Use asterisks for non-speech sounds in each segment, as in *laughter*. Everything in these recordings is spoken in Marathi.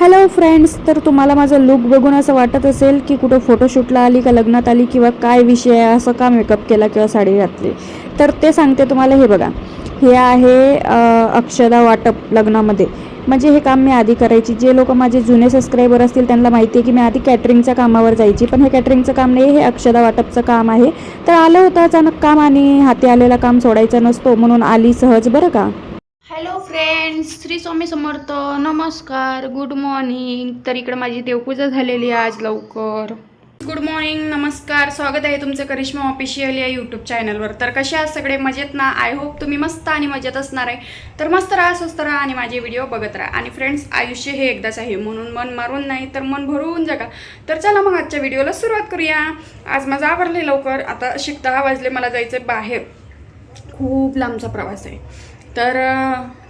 हॅलो फ्रेंड्स तर तुम्हाला माझा लुक बघून असं वाटत असेल की कुठं फोटोशूटला आली का लग्नात आली किंवा काय विषय आहे असं का मेकअप केला किंवा साडी घातली? तर ते सांगते तुम्हाला हे बघा. हे आहे अक्षदा वाटप लग्नामध्ये. म्हणजे हे काम मी आधी करायची. जे लोक माझे जुने सबस्क्रायबर असतील त्यांना माहिती आहे की मी आधी कॅटरिंगच्या कामावर जायची. पण हे कॅटरिंगचं काम नाही हे अक्षदा वाटपचं काम आहे. तर आलं होतं अचानक काम आणि हाती आलेला काम सोडायचा नसतो म्हणून आली सहज बरं का? फ्रेंड्स श्री स्वामी समर्थ नमस्कार गुड मॉर्निंग तर इकडं माझी देवपूजा झालेली आहे आज लवकर. गुड मॉर्निंग नमस्कार. स्वागत आहे तुमचं करिश्मा ऑफिशियल या यूट्यूब चॅनलवर तर कसे आहात सगळे? मजेत ना? आय होप तुम्ही मस्त आणि मजेत असणार आहे. तर मस्त राहा स्वस्त राहा आणि माझे व्हिडिओ बघत राहा. आणि फ्रेंड्स आयुष्य हे एकदाच आहे. म्हणून मन मारून नाही तर मन भरून जगा. तर चला मग आजच्या व्हिडिओला सुरुवात करूया. आज माझं आवरले लवकर. आता शिक दहा वाजले मला जायचं बाहेर. खूप लांबचा प्रवास आहे. तर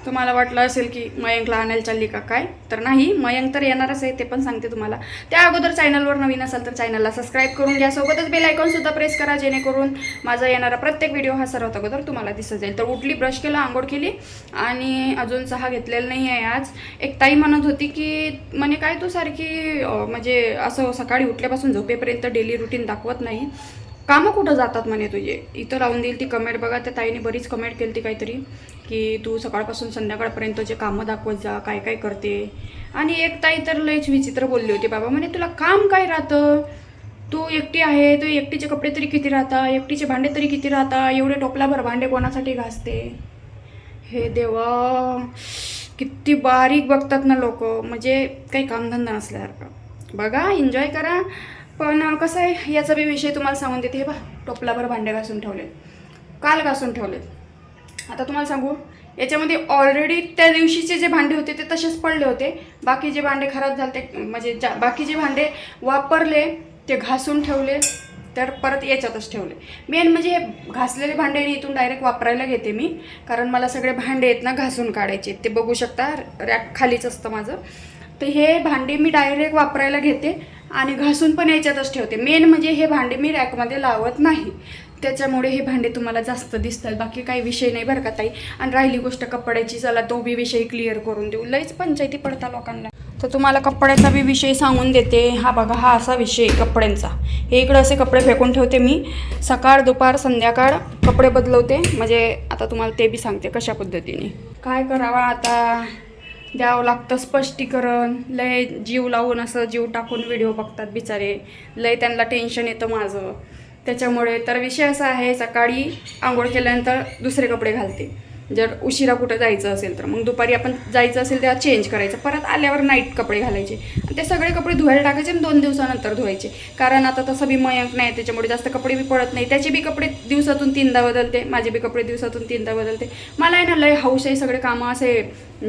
तुम्हाला वाटलं असेल की मयंकला आणायला चालली का काय? तर नाही मयंक तर येणारच आहे ते पण सांगते तुम्हाला. त्या अगोदर चॅनलवर नवीन असाल तर चॅनलला सबस्क्राईब करून घ्या. सोबतच बेल आयकॉनसुद्धा प्रेस करा जेणेकरून माझा येणारा प्रत्येक व्हिडिओ हा सर्वात अगोदर तुम्हाला दिसत जाईल. तर उठली ब्रश केला आंघोळ केली आणि अजून चहा घेतलेला नाही आहे आज. एक ताई म्हणत होती की म्हणे काय तू सारखी म्हणजे असं सकाळी उठल्यापासून झोपेपर्यंत डेली रुटीन दाखवत नाही. कामं कुठं जातात म्हणे तुझे? इथं लावून देईल ती कमेंट बघा त्या ताईने बरीच कमेंट केली ती काहीतरी की तू सकाळपासून संध्याकाळपर्यंत जे कामं दाखवत जा काय काय करते. आणि एक ताई तर लयच विचित्र बोलली होती बाबा म्हणे तुला काम काय राहतं? तू एकटी आहे तू एकटीचे कपडे तरी किती राहता? एकटीचे भांडे तरी किती राहता? एवढे टोपलाभर भांडे कोणासाठी घासते? हे देवा किती बारीक बघतात ना लोक. म्हणजे काही कामधंदा नसल्यासारखं. बघा एन्जॉय करा. पण कसं आहे याचा बी विषय तुम्हाला सांगून देते. हे बा टोपलाभर भांडे घासून ठेवले काल घासून ठेवलेत. आता तुम्हाला सांगू याच्यामध्ये ऑलरेडी त्या दिवशीचे जे भांडे होते ते तसेच पडले होते. बाकी जे भांडे खराब झाले ते म्हणजे ज्या बाकी जे भांडे वापरले ते घासून ठेवले तर परत याच्यातच ठेवले. मेन म्हणजे हे घासलेले भांडे आणि इथून डायरेक्ट वापरायला घेते मी कारण मला सगळे भांडे आहेत ना घासून काढायचे. ते बघू शकता रॅक खालीच असतं माझं. तर हे भांडे मी डायरेक्ट वापरायला घेते. आणि घासून पण याच्यातच ठेवते. मेन म्हणजे हे भांडे मी रॅकमध्ये लावत नाही. त्याच्यामुळे हे भांडे तुम्हाला जास्त दिसतात. बाकी काही विषय नाही बरं का ताई. आणि राहिली गोष्ट कपड्याची चला तो बी विषय क्लिअर करून देऊ. लईच पंचायती पडता लोकांना. तर तुम्हाला कपड्याचा बी विषय सांगून देते. हा बघा हा असा विषय कपड्यांचा. हे इकडं असे कपडे फेकून ठेवते मी. सकाळ दुपार संध्याकाळ कपडे बदलवते. म्हणजे आता तुम्हाला ते बी सांगते कशा पद्धतीने. काय करावा आता? द्यावं लागतं स्पष्टीकरण. लय जीव लावून असं जीव टाकून व्हिडिओ बघतात बिचारे. लय त्यांना टेन्शन येतं माझं. त्याच्यामुळे तर विषय असा आहे सकाळी आंघोळ केल्यानंतर दुसरे कपडे घालते. जर उशिरा कुठं जायचं असेल तर. मग दुपारी आपण जायचं असेल तेव्हा चेंज करायचं. परत आल्यावर नाईट कपडे घालायचे. आणि ते सगळे कपडे धुवायला टाकायचे आणि दोन दिवसानंतर धुवायचे. कारण आता तसं बी मयंक नाही त्याच्यामुळे जास्त कपडे बी पडत नाही. त्याचे बी कपडे दिवसातून तीनदा बदलते. माझे बी कपडे दिवसातून तीनदा बदलते. मला आहे ना लय हौस आहे सगळे कामं असे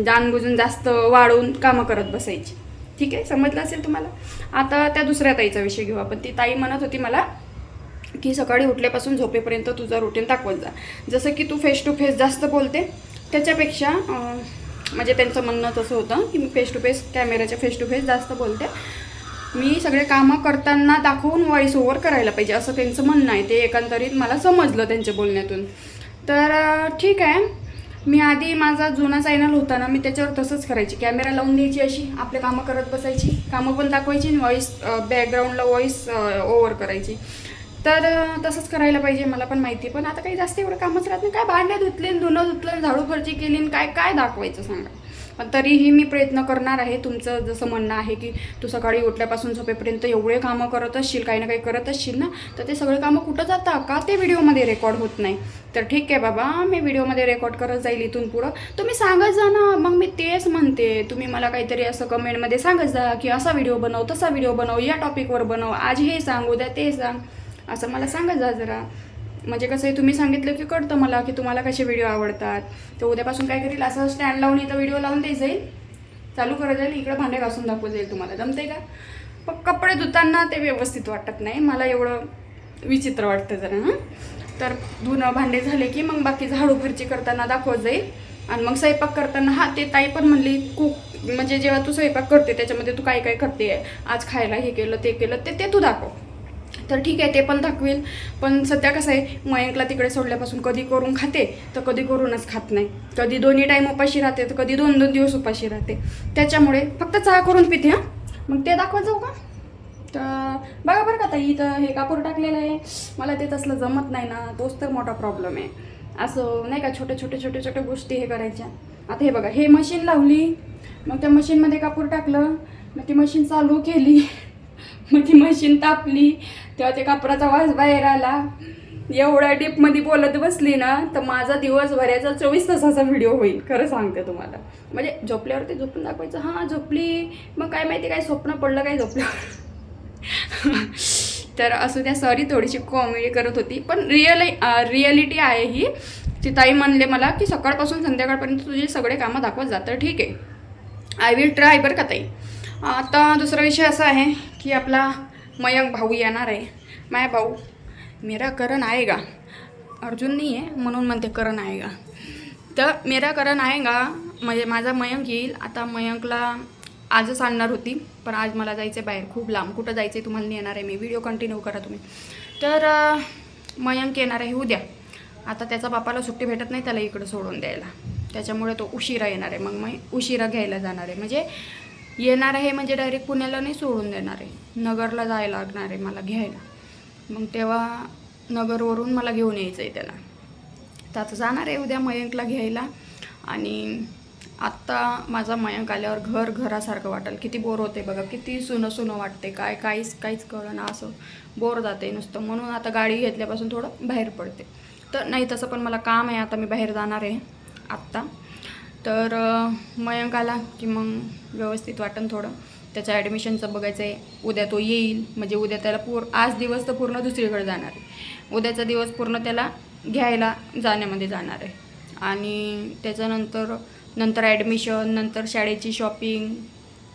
जानबुजून जास्त वाढवून कामं करत बसायची. ठीक आहे? समजलं असेल तुम्हाला? आता त्या दुसऱ्या ताईचा विषय घेऊ आपण. ती ताई म्हणत होती मला की सकाळी उठल्यापासून झोपेपर्यंत तुझा रुटीन दाखवत जा. जसं की तू फेस टू फेस जास्त बोलते त्याच्यापेक्षा म्हणजे त्यांचं म्हणणं तसं होतं की मी फेस टू फेस कॅमेऱ्याच्या फेस टू फेस जास्त बोलते. मी सगळे कामं करताना दाखवून व्हॉइस ओव्हर करायला पाहिजे असं त्यांचं म्हणणं आहे. ते एकंदरीत मला समजलं त्यांच्या बोलण्यातून. तर ठीक आहे. मी आधी माझा जुना चॅनल होता ना मी त्याच्यावर तसंच करायची. कॅमेरा लावून द्यायची अशी आपले कामं करत बसायची. कामं पण दाखवायची आणि व्हॉइस बॅकग्राऊंडला व्हॉइस ओव्हर करायची. तर तसंच करायला पाहिजे मला पण माहिती पण आता काही जास्त एवढं कामच राहत नाही. काय भांडे धुतले धुणं धुतलं झाडू फरची केली काय काय दाखवायचं सांगा. पण तरीही मी प्रयत्न करणार आहे तुमचं जसं म्हणणं आहे की तू सकाळी उठल्यापासून झोपेपर्यंत एवढे कामं करत असशील काही ना काही करत असशील ना तर ते सगळे कामं कुठं जाता? का ते व्हिडिओमध्ये रेकॉर्ड होत नाही? तर ठीक आहे बाबा मी व्हिडिओमध्ये रेकॉर्ड करत जाईल इथून पुढं. तुम्ही सांगत जा ना मग मी तेच म्हणते. तुम्ही मला काहीतरी असं कमेंटमध्ये सांगत जा की असा व्हिडिओ बनव तसा व्हिडिओ बनव या टॉपिकवर बनव आज हे सांग उद्या ते सांग. असं मला सांगत जा जरा. म्हणजे कसं आहे तुम्ही सांगितलं की कळतं मला की तुम्हाला कसे व्हिडिओ आवडतात. तर उद्यापासून काय करील असं स्टँड लावून इथं व्हिडिओ लावून द्यायचं जाईल. चालू करत जाईल इकडं भांडे घासून दाखवत जाईल तुम्हाला. जमते का? पण कपडे धुताना ते व्यवस्थित वाटत नाही. मला एवढं विचित्र वाटतं जरा हां. तर धुणं भांडे झाले की मग बाकी झाडू फरची करताना दाखवत जाईल. आणि मग स्वयंपाक करताना हा ते ताई पण म्हणली कुक म्हणजे जेव्हा तू स्वयंपाक करते त्याच्यामध्ये तू काय काय करते? आज खायला हे केलं ते केलं ते ते तू दाखव. तर ठीक आहे ते पण दाखवेल पण सध्या कसं आहे मयंकला तिकडे सोडल्यापासून कधी करून खाते तर कधी करूनच खात नाही. कधी दोन्ही टाईम उपाशी राहते तर कधी दोन दोन दिवस उपाशी राहते. त्याच्यामुळे फक्त चहा करून पिते हां. मग ते दाखवत जाऊ का? तर बघा बरं का ताई इथं हे कापूर टाकलेलं आहे. मला ते तसलं जमत नाही ना तोच तर मोठा प्रॉब्लेम आहे. असं नाही का छोटे छोटे छोटे छोट्या गोष्टी हे करायच्या. आता हे बघा हे मशीन लावली मग त्या मशीनमध्ये कापूर टाकलं मग ती मशीन चालू केली. मग ती मशीन तापली तेव्हा ते कापराचा वास बाहेर आला. एवढ्या डीपमध्ये बोलत बसली ना तर माझा दिवसभराचा चोवीस तासाचा व्हिडिओ होईल खरं सांगते तुम्हाला. म्हणजे झोपल्यावर ते झोपून दाखवायचं हां झोपली. मग काय माहिती काय स्वप्न पडलं काय झोपल्यावर? *laughs* तर असू त्या सॉरी थोडीशी कॉमेडी करत होती. पण रिअल रिअलिटी आहे ही. ती ताई म्हणले मला की सकाळपासून संध्याकाळपर्यंत तुझे सगळे कामं दाखवत जातं ठीक आहे. आय विल ट्राय बरं का ताई. आता दुसरा विषय असा आहे की आपला मयंक भाऊ येणार आहे. माय भाऊ मेरा करण आहे का अर्जुन नाही आहे म्हणून म्हणते करण आहे का तर मेरा करण आहे का म्हणजे माझा मयंक येईल. आता मयंकला आजच आणणार होती पण आज मला जायचं आहे बाहेर. खूप लांब. कुठं जायचं आहे तुम्हाला येणार आहे. मी व्हिडिओ कंटिन्यू करा तुम्ही. तर मयंक येणार आहे उद्या. आता त्याचा बापाला सुट्टी भेटत नाही त्याला इकडं सोडून द्यायला. त्याच्यामुळे तो उशिरा येणार आहे. मग मग उशिरा घ्यायला जाणार आहे. म्हणजे येणार आहे म्हणजे डायरेक्ट पुण्याला नाही सोडून देणार आहे. नगरला जायला लागणार आहे मला घ्यायला. मग तेव्हा नगरवरून मला घेऊन यायचं आहे त्याला. तर आता जाणार आहे उद्या मयंकला घ्यायला. आणि आत्ता माझा मयंक आल्यावर घर घरासारखं वाटेल. किती बोर होते बघा. किती सुनं सुनं वाटते काय काहीच काहीच कळना असं. बोर जाते नुसतं. म्हणून आता गाडी घेतल्यापासून थोडं बाहेर पडते. तर नाही तसं पण मला काम आहे. आता मी बाहेर जाणार आहे. आत्ता. तर मयंक आला की मग व्यवस्थित वाटन थोडं. त्याचं ॲडमिशनचं बघायचं आहे उद्या तो येईल. म्हणजे उद्या त्याला पूर आज दिवस तर पूर्ण दुसरीकडे जाणार आहे. उद्याचा दिवस पूर्ण त्याला घ्यायला जाण्यामध्ये जाणार आहे. आणि त्याच्यानंतर नंतर ॲडमिशन नंतर शाळेची शॉपिंग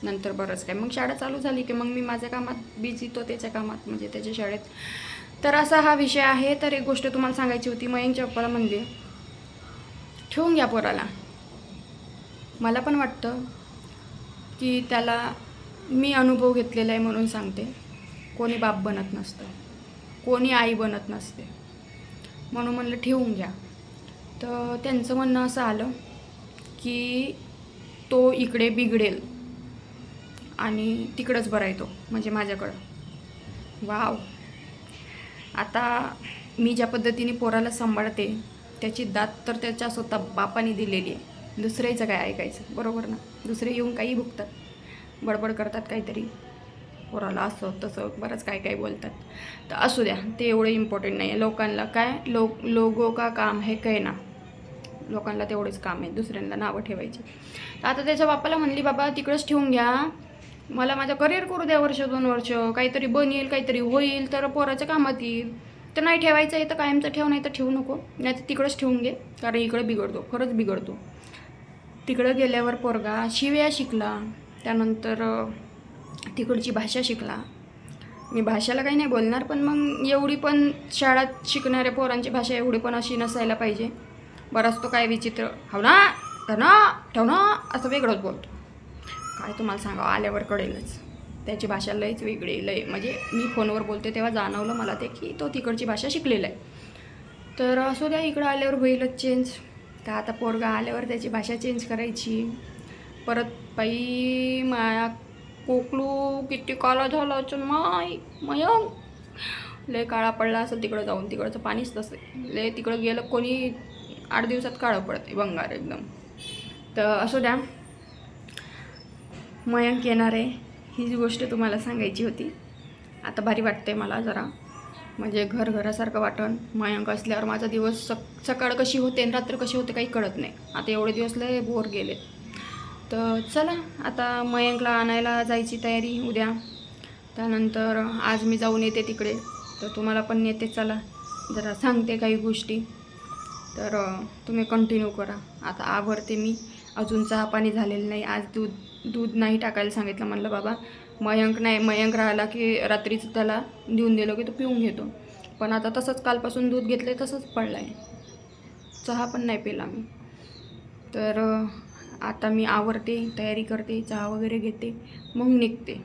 नंतर बरंच काय. मग शाळा चालू झाली की मग मी माझ्या कामात बिझी तो त्याच्या कामात म्हणजे त्याच्या शाळेत. तर असा हा विषय आहे. तर एक गोष्ट तुम्हाला सांगायची होती. मयंकच्या पप्पाला म्हणजे ठेवून घ्या पोराला. मला पण वाटतं की त्याला मी अनुभव घेतलेला आहे म्हणून सांगते. कोणी बाप बनत नसतं. कोणी आई बनत नसते. म्हणून म्हणलं ठेवून घ्या. तर त्यांचं म्हणणं असं आलं की तो इकडे बिघडेल आणि तिकडंच बरा येतो म्हणजे माझ्याकडं. वाव. आता मी ज्या पद्धतीने पोराला सांभाळते त्याची दात तर त्याच्या स्वतः बापाने दिलेली आहे. दुसऱ्याचं काय ऐकायचं? बरोबर ना? दुसरे येऊन काही भुकतात. बडबड करतात काहीतरी. पोराला असं तसं बरंच काय काय बोलतात. तर असू द्या ते एवढं इम्पॉर्टंट नाही आहे लोकांना काय? लोक लोगो का काम हे काय ना लोकांना तेवढेच काम आहे. दुसऱ्यांना नावं ठेवायची. तर आता त्याच्या बापाला म्हणली बाबा तिकडंच ठेवून घ्या. मला माझं करिअर करू द्या वर्ष दोन वर्ष. काहीतरी बनेल काहीतरी होईल. तर पोराच्या कामात येईल. तर नाही ठेवायचं आहे तर कायमचं ठेव नाही तर ठेवू नको. नाही तर तिकडंच ठेवून घे. कारण इकडं बिघडतो. खरंच बिघडतो. तिकडं गेल्यावर पोरगा शिव्या शिकला. त्यानंतर तिकडची भाषा शिकला. मी भाषेला काही नाही बोलणार पण मग एवढी पण शाळेत शिकणाऱ्या पोरांची भाषा एवढी पण अशी नसायला पाहिजे. बराच तो काय विचित्र हो ना तर ना ठेव ना असं वेगळंच बोलतो. काय तुम्हाला सांगावं आल्यावर कळेलच. त्याची भाषा लयच वेगळी लय म्हणजे मी फोनवर बोलते तेव्हा जाणवलं मला ते की तो तिकडची भाषा शिकलेला आहे. तर असू द्या इकडं आल्यावर होईलच चेंज तर आता पोरगा आल्यावर त्याची भाषा चेंज करायची. परत बाई माया कोकलू किती काला झाला अचून माय मयंक. लय काळा पडला असेल तिकडं जाऊन. तिकडचं पाणीच तसं. लय तिकडं गेलं कोणी आठ दिवसात काळं पडते बंगार एकदम. तर असू द्या. मयंक येणार आहे. हीच गोष्ट तुम्हाला सांगायची होती. आता भारी वाटते मला जरा. म्हणजे घर घरासारखं वाटण मयंक असल्यावर माझा दिवस सक सकाळ कशी होते आणि रात्र कशी होते काही कळत नाही. आता एवढे दिवस लय बोर गेले. तर चला आता मयंकला आणायला जायची तयारी उद्या. त्यानंतर आज मी जाऊन येते तिकडे. तर तुम्हाला पण नेते चला. जरा सांगते काही गोष्टी. तर तुम्ही कंटिन्यू करा. आता आवरते मी. अजून चहा पाणी झालेलं नाही. आज दूध दूध नाही टाकायला सांगितलं म्हणलं बाबा. मयंक नाही मयंक राहिला की रात्रीचं त्याला देऊन दिलं की तो पिऊन घेतो. पण आता तसंच कालपासून दूध घेतलं आहे तसंच पडलं आहे चहा पण नाही पिला मी. तर आता मी आवरते तयारी करते चहा वगैरे घेते मग निघते.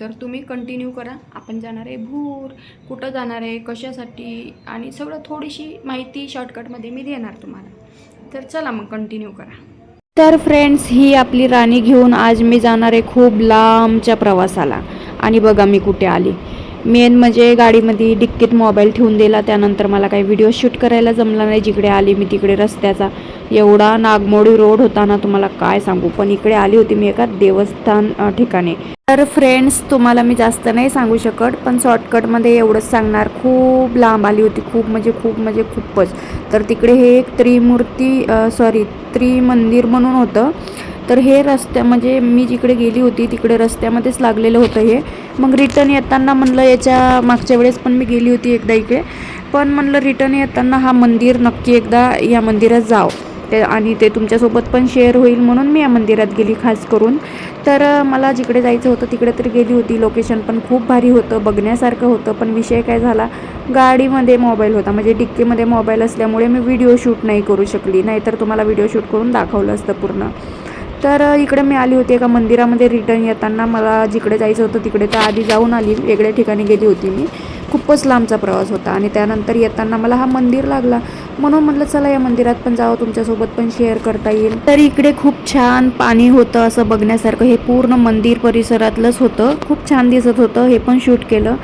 तर तुम्ही कंटिन्यू करा. आपण जाणार आहे भूर. कुठं जाणार आहे कशासाठी? आणि सगळं थोडीशी माहिती शॉर्टकटमध्ये मी देणार तुम्हाला. तर चला मग कंटिन्यू करा. तर फ्रेंड्स ही आपली राणी घेऊन आज मी जाणार आहे खूप लांबच्या प्रवासाला. आणि बघा मी कुठे आली. मेन म्हणजे गाडीमध्ये डिक्कीत मोबाईल ठेवून दिला त्यानंतर मला काही व्हिडिओ शूट करायला जमला नाही. जिकडे आली मी तिकडे रस्त्याचा. एवढा नागमोडी रोड होता ना तुम्हाला काय सांगू? पण इकडे आली होती मी एका देवस्थान ठिकाणी. तर फ्रेंड्स तुम्हाला मी जास्त नाही सांगू शकत पण शॉर्टकटमध्ये एवढंच सांगणार. खूप लांब आली होती खूप म्हणजे खूप म्हणजे खूपच. तर तिकडे हे एक त्रिमूर्ती सॉरी त्रिमंदिर म्हणून होतं. तर हे रस्त्या म्हणजे मी जिकडे गेली होती तिकडे रस्त्यामध्येच लागलेलं होतं हे. मग रिटर्न येताना म्हणलं याच्या मागच्या वेळेस पण मी गेली होती एकदा इकडे. पण म्हणलं रिटर्न येताना हा मंदिर नक्की एकदा या मंदिरात जाव. ते आणि ते तुमच्यासोबत पण शेअर होईल म्हणून मी या मंदिरात गेली खास करून. तर मला जिकडे जायचं होतं तिकडे तर गेली होती. लोकेशन पण खूप भारी होतं बघण्यासारखं होतं पण विषय काय झाला? गाडीमध्ये मोबाईल होता. म्हणजे डिक्कीमध्ये मोबाईल असल्यामुळे मी व्हिडिओ शूट नाही करू शकली. नाहीतर तुम्हाला व्हिडिओ शूट करून दाखवलं असतं पूर्ण. तर इकडे मी आली होती एका मंदिरामध्ये रिटर्न येताना. मला जिकडे जायचं होतं तिकडे. तर आधी जाऊन आली. वेगळ्या ठिकाणी गेली होती मी. खूपच लांबचा प्रवास होता आणि त्यानंतर येताना मला हा मंदिर लागला. म्हणून म्हटलं चला या मंदिरात पण जावं. तुमच्यासोबत पण शेअर करता येईल. तर इकडे खूप छान पाणी होतं असं बघण्यासारखं. हे पूर्ण मंदिर परिसरातलंच होतं. खूप छान दिसत होतं. हे पण शूट केलं.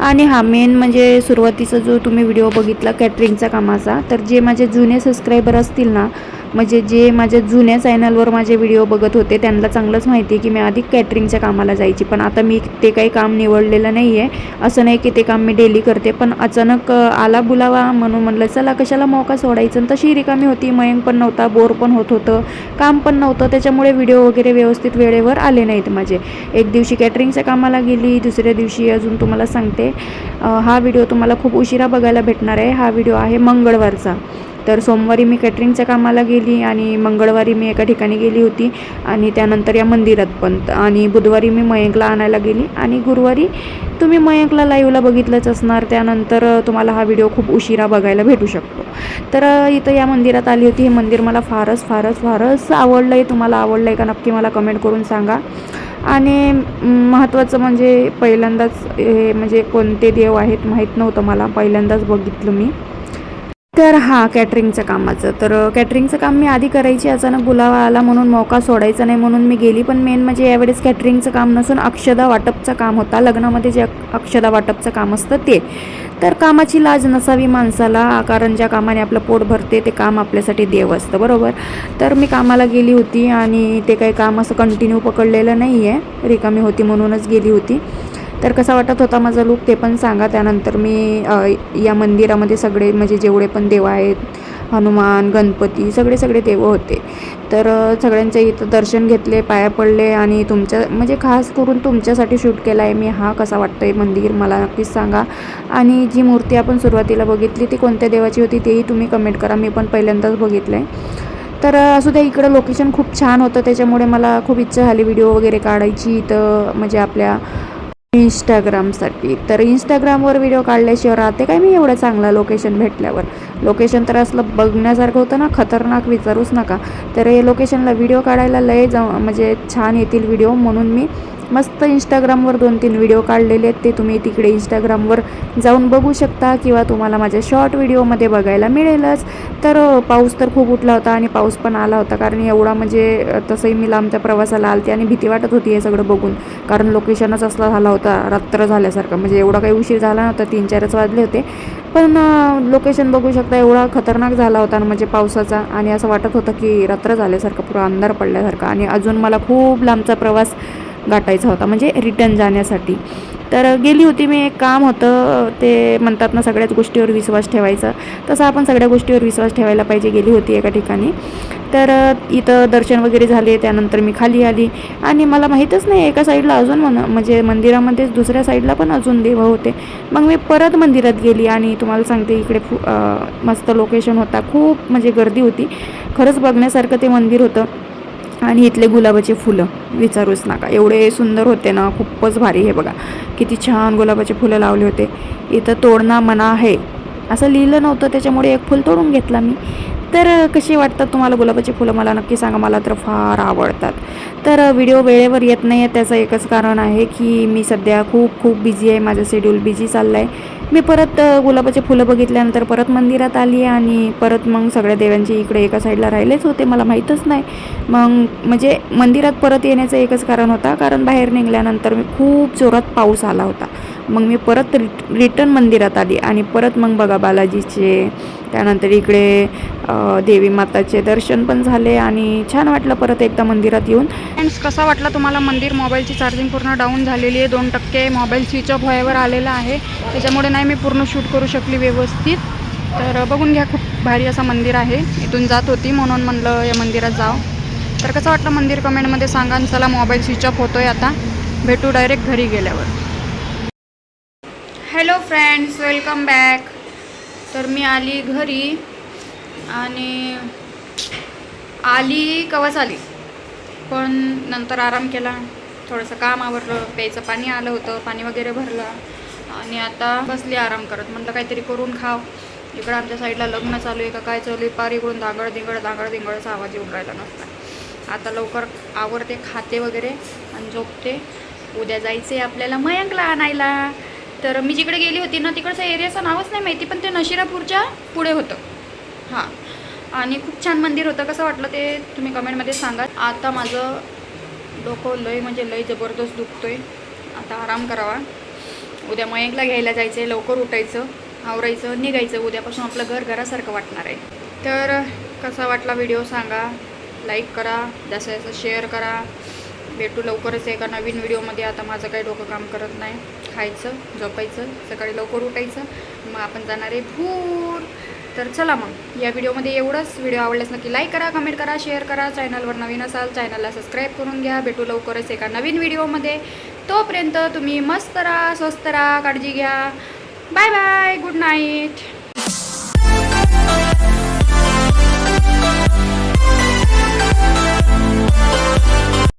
आणि हा मेन म्हणजे सुरुवातीचा जो तुम्ही व्हिडिओ बघितला कॅटरिंगचा कामाचा तर जे माझे जुने सबस्क्रायबर असतील ना म्हणजे जे माझ्या जुन्या चॅनलवर माझे व्हिडिओ बघत होते त्यांना चांगलंच माहिती आहे की मी आधी कॅटरिंगच्या कामाला जायची पण आता मी ते काही काम निवडलेलं नाही आहे असं नाही की ते काम मी डेली करते पण अचानक आला बुलावा म्हणून म्हणलं चला कशाला मौका सोडायचं? आणि तशी रिकामी होती मयंक पण नव्हता बोर पण होत होतं काम पण नव्हतं त्याच्यामुळे व्हिडिओ वगैरे व्यवस्थित वेळेवर आले नाहीत माझे. एक दिवशी कॅटरिंगच्या कामाला गेली दुसऱ्या दिवशी अजून तुम्हाला सांगते हा व्हिडिओ तुम्हाला खूप उशिरा बघायला भेटणार आहे हा व्हिडिओ आहे मंगळवारचा. तर सोमवारी मी कॅटरिंगच्या कामाला गेली आणि मंगळवारी मी एका ठिकाणी गेली होती. आणि त्यानंतर या मंदिरात पण. आणि बुधवारी मी मयंकला आणायला गेली. आणि गुरुवारी तुम्ही मयंकला लाईव्हला बघितलंच असणार. त्यानंतर तुम्हाला हा व्हिडिओ खूप उशिरा बघायला भेटू शकतो. तर इथं या मंदिरात आली होती. हे मंदिर मला फारच फारच फारच आवडलं आहे तुम्हाला आवडलं आहे का नक्की मला कमेंट करून सांगा. आणि महत्त्वाचं म्हणजे पहिल्यांदाच हे म्हणजे कोणते देव आहेत माहीत नव्हतं मला. पहिल्यांदाच बघितलं मी. तर हा कॅटरिंगचं कामाचं तर कॅटरिंगचं काम मी आधी करायची अचानक बुलावा आला म्हणून मौका सोडायचा नाही म्हणून मी गेली पण मेन म्हणजे यावेळेस कॅटरिंगचं काम नसून अक्षदा वाटपचं काम होता. लग्नामध्ये जे अक्षदा वाटपचं काम असतं ते. तर कामाची लाज नसावी माणसाला कारण ज्या कामाने आपलं पोट भरते ते काम आपल्यासाठी देव असतं बरोबर? तर मी कामाला गेली होती आणि ते काही काम असं कंटिन्यू पकडलेलं नाही आहे रिकामी होती म्हणूनच गेली होती. तर कसा वाटत होता माझा लूक ते पण सांगा. त्यानंतर मी या मंदिरामध्ये सगळे म्हणजे जेवढे पण देव आहेत हनुमान गणपती सगळे सगळे देव होते. तर सगळ्यांच्या इथं दर्शन घेतले पाया पडले आणि तुमच्या म्हणजे खास करून तुमच्यासाठी शूट केला आहे मी. हा कसा वाटतो आहे मंदिर मला नक्कीच सांगा. आणि जी मूर्ती आपण सुरुवातीला बघितली ती कोणत्या देवाची होती तेही तुम्ही कमेंट करा. मी पण पहिल्यांदाच बघितलं आहे तर असू द्या इकडं लोकेशन खूप छान होतं. त्याच्यामुळे मला खूप इच्छा झाली व्हिडिओ वगैरे काढायची. तर म्हणजे आपल्या इंस्टाग्रामसाठी तर इंस्टाग्रामवर व्हिडिओ काढल्याशिवाय राहते काय? मी एवढं चांगलं लोकेशन भेटल्यावर. लोकेशन तर असलं बघण्यासारखं होतं ना खतरनाक विचारूच नका. तर हे लोकेशनला व्हिडिओ काढायला लय जा म्हणजे छान येतील व्हिडिओ म्हणून मी मस्त इंस्टाग्रामवर दोन तीन व्हिडिओ काढलेले आहेत. ते तुम्ही तिकडे इंस्टाग्रामवर जाऊन बघू शकता किंवा तुम्हाला माझ्या शॉर्ट व्हिडिओमध्ये बघायला मिळेलच. तर पाऊस तर खूप उठला होता आणि पाऊस पण आला होता. कारण एवढा म्हणजे तसंही मी लांबच्या प्रवासाला आलते आणि भीती वाटत होती हे सगळं बघून. कारण लोकेशनच असला झाला होता रात्र झाल्यासारखं. म्हणजे एवढा काही उशीर झाला नव्हता तीन चारच वाजले होते. पण लोकेशन बघू शकता एवढा खतरनाक झाला होता म्हणजे पावसाचा आणि असं वाटत होतं की रात्र झाल्यासारखं पुरा अंधार पडल्यासारखं. आणि अजून मला खूप लांबचा प्रवास गाठायचा होता म्हणजे रिटर्न जाण्यासाठी. तर गेली होती मी एक काम होतं ते म्हणतात ना सगळ्याच गोष्टीवर विश्वास ठेवायचा. तसं आपण सगळ्या गोष्टीवर विश्वास ठेवायला पाहिजे गेली होती एका ठिकाणी. तर इथं दर्शन वगैरे झाले त्यानंतर मी खाली आली. आणि मला माहीतच नाही एका साईडला अजून म्हण म्हणजे मंदिरामध्येच दुसऱ्या साईडला पण अजून देव होते. मग मी परत मंदिरात गेली आणि तुम्हाला सांगते इकडे फु मस्त लोकेशन होता. खूप म्हणजे गर्दी होती. खरंच बघण्यासारखं ते मंदिर होतं. आणि इथले गुलाबाचे फुलं विचारूच नका. एवढे सुंदर होते ना खूपच भारी हे बघा. किती छान गुलाबाचे फुलं लावले होते. इथं तोडणा मना आहे. असं लिहिलं नव्हतं त्याच्यामुळे एक फुल तोडून घेतला मी. तर कशी वाटतात तुम्हाला गुलाबाची फुलं? मला नक्की सांगा मला तर फार आवडतात. तर व्हिडिओ वेळेवर येत नाही आहे त्याचं एकच कारण आहे की मी सध्या खूप खूप बिझी आहे. माझं शेड्यूल बिझी चाललं आहे मी परत गुलाबाचे फुलं बघितल्यानंतर परत मंदिरात आली आणि परत मग सगळ्या देवांची इकडे एका साईडला राहिलेच होते मला माहीतच नाही. मग म्हणजे मंदिरात परत येण्याचं एकच कारण होता कारण बाहेर निघाल्यानंतर मी खूप जोरात पाऊस आला होता. मग मी परत रिट रिटर्न मंदिरात आली आणि परत मग बघा बालाजीचे त्यानंतर इकडे देवी माताचे दर्शन पण झाले आणि छान वाटलं परत एकदा मंदिरात येऊन. फ्रेंड्स कसा वाटला तुम्हाला मंदिर? मोबाईलची चार्जिंग पूर्ण डाऊन झालेली आहे दोन टक्के मोबाईल स्विच ऑफ व्हायवर आलेला आहे. त्याच्यामुळे नाही नाही मी पूर्ण शूट करू शकली व्यवस्थित. तर बघून घ्या खूप भारी असं मंदिर आहे. इथून जात होती म्हणून म्हणलं या मंदिरात जाव तर कसं वाटलं मंदिर कमेंटमध्ये सांगा चला मोबाईल स्विच ऑफ होतोय आता. भेटू डायरेक्ट घरी गेल्यावर. हॅलो फ्रेंड्स वेलकम बॅक तर मी आली घरी आणि आली कवाच आली? पण नंतर आराम केला. थोडंसं काम आवरलं प्यायचं पाणी आलं होतं पाणी वगैरे भरलं. आणि आता बसली आराम करत. म्हटलं काहीतरी करून खाव. इकडं आमच्या साईडला लग्न चालू आहे का काय चालू आहे पार इकडून दांगड दिंगड दांगड दिंगडचा आवाज येऊन राहिला नसता. आता लवकर आवडते खाते वगैरे आणि झोपते. उद्या जायचं आहे आपल्याला मयंकला आणायला. तर मी जिकडे गेली होती ना तिकडचं एरियाचं नावच नाही माहिती पण ते नशिरापूरच्या पुढे होतं. हां. आणि खूप छान मंदिर होतं. कसं वाटलं ते तुम्ही कमेंटमध्ये सांगा. आता माझं डोकं लय म्हणजे लय जबरदस्त दुखतोय. आता आराम करावा. उद्या मयंकला घ्यायला जायचं आहे लवकर उठायचं आवरायचं निघायचं. उद्यापासून आपलं घर घरासारखं वाटणार आहे. तर कसा वाटला व्हिडिओ सांगा. लाईक करा जास्तीत जास्त शेअर करा. भेटू लवकरच एका नवीन व्हिडिओमध्ये. आता माझं काही डोकं काम करत नाही. खायचं झोपायचं सकाळी लवकर उठायचं. मग आपण जाणार आहे भूर. तर चला मग या व्हिडिओमध्ये एवढंच. व्हिडिओ आवडल्यास नक्की लाईक करा कमेंट करा शेअर करा. चॅनलवर नवीन असाल चॅनलला सबस्क्राईब करून घ्या. भेटू लवकरच एका नवीन व्हिडिओमध्ये. तोपर्यंत तुम्ही मस्त राहा स्वस्त राहा काळजी घ्या bye bye good night